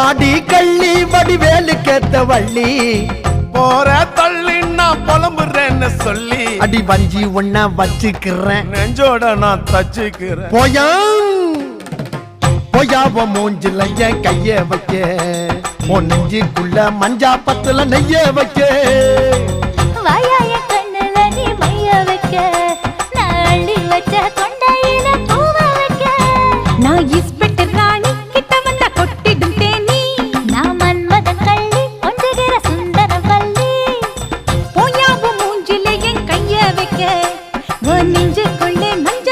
வாடி கள்ளி வடிவேலு கேத்த வள்ளி. போற தள்ளி நான் புலம்புறேன்னு சொல்லி. அடி வஞ்சி உன்ன வச்சுக்கிறேன். நெஞ்சோட நான் தச்சுக்கிறேன். போயா? பொய்யாவ மூஞ்சில என் கைய வைக்க. உன் நெஞ்சுக்குள்ள மஞ்சா பத்துல நெய்ய வைக்க. நான் 我宁愿。